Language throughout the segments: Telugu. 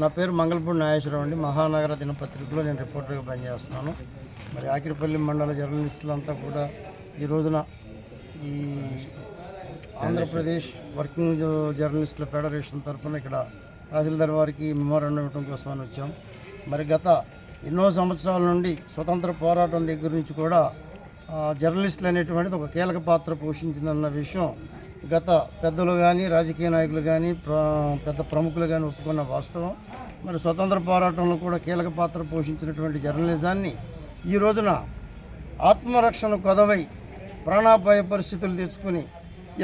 నా పేరు మంగళపూడి నాగేశ్వరరావు అండి. మహానగర దినపత్రికలో నేను రిపోర్టర్గా పనిచేస్తున్నాను. మరి ఆకిరిపల్లి మండల జర్నలిస్టులంతా కూడా ఈ రోజున ఈ ఆంధ్రప్రదేశ్ వర్కింగ్ జర్నలిస్టుల ఫెడరేషన్ తరఫున ఇక్కడ తహసీల్దార్ వారికి మెమోరాండం ఇవ్వడం కోసం అని వచ్చాం. మరి గత ఎన్నో సంవత్సరాల నుండి స్వతంత్ర పోరాటం దగ్గర నుంచి కూడా జర్నలిస్టులు అనేటువంటిది ఒక కీలక పాత్ర పోషించిందన్న విషయం గత పెద్దలు కానీ రాజకీయ నాయకులు కానీ పెద్ద ప్రముఖులు కానీ ఒప్పుకున్న వాస్తవం. మరి స్వతంత్ర పోరాటంలో కూడా కీలక పాత్ర పోషించినటువంటి జర్నలిజాన్ని ఈ రోజున ఆత్మరక్షణ కొదవై ప్రాణాపాయ పరిస్థితులు తెచ్చుకుని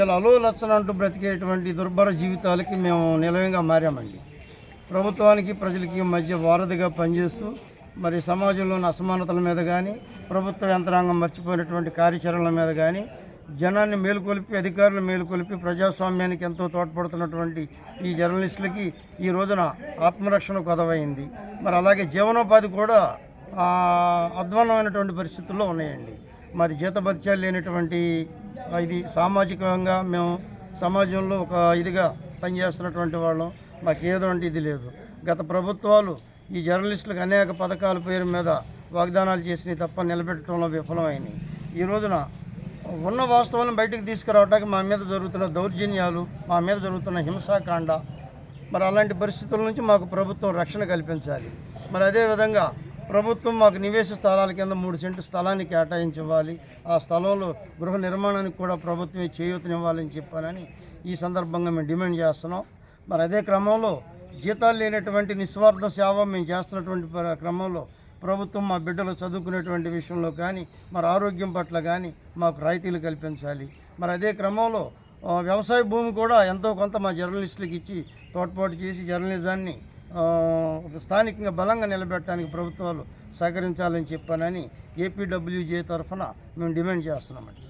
ఇలా అలోలచ్చన అంటూ బ్రతికేటువంటి దుర్భర జీవితాలకి మేము నిలయంగా మారామండి. ప్రభుత్వానికి ప్రజలకి మధ్య వారధిగా పనిచేస్తూ మరి సమాజంలోని అసమానతల మీద కానీ ప్రభుత్వ యంత్రాంగం మర్చిపోయినటువంటి కార్యాచరణల మీద కానీ జనాన్ని మేలుకొలిపి అధికారులు మేలుకొలిపి ప్రజాస్వామ్యానికి ఎంతో తోడ్పడుతున్నటువంటి ఈ జర్నలిస్టులకి ఈ రోజున ఆత్మరక్షణ కొదవైంది. మరి అలాగే జీవనోపాధి కూడా అధ్వానమైనటువంటి పరిస్థితుల్లో ఉన్నాయండి. మరి జీతభత్యాలు లేనటువంటి ఇది సామాజికంగా మేము సమాజంలో ఒక ఇదిగా పనిచేస్తున్నటువంటి వాళ్ళం. మాకు ఇది లేదు. గత ప్రభుత్వాలు ఈ జర్నలిస్టులకు అనేక పథకాల పేరు మీద వాగ్దానాలు చేసినవి తప్ప నిలబెట్టడంలో విఫలమైనవి ఈ రోజున ఉన్న వాస్తవాలను బయటకు తీసుకురావడానికి మా మీద జరుగుతున్న దౌర్జన్యాలు మా మీద జరుగుతున్న హింసాకాండ మరి అలాంటి పరిస్థితుల నుంచి మాకు ప్రభుత్వం రక్షణ కల్పించాలి. మరి అదేవిధంగా ప్రభుత్వం మాకు నివేశ స్థలాల కింద మూడు సెంటు స్థలాన్ని కేటాయించివ్వాలి. ఆ స్థలంలో గృహ నిర్మాణానికి కూడా ప్రభుత్వమే చేయూతనివ్వాలని చెప్పానని ఈ సందర్భంగా మేము డిమాండ్ చేస్తున్నాం. మరి అదే క్రమంలో జీతాలు లేనటువంటి నిస్వార్థ సేవ మేము చేస్తున్నటువంటి క్రమంలో ప్రభుత్వం మా బిడ్డలు చదువుకునేటువంటి విషయంలో కానీ మరి ఆరోగ్యం పట్ల కానీ మాకు రాయితీలు కల్పించాలి. మరి అదే క్రమంలో వ్యవసాయ భూమి కూడా ఎంతో కొంత మా జర్నలిస్టులకు ఇచ్చి తోడ్పాటు చేసి జర్నలిజాన్ని స్థానికంగా బలంగా నిలబెట్టడానికి ప్రభుత్వాలు సహకరించాలని చెప్పానని ఏపీడబ్ల్యూజే తరఫున మేము డిమాండ్ చేస్తున్నామండి.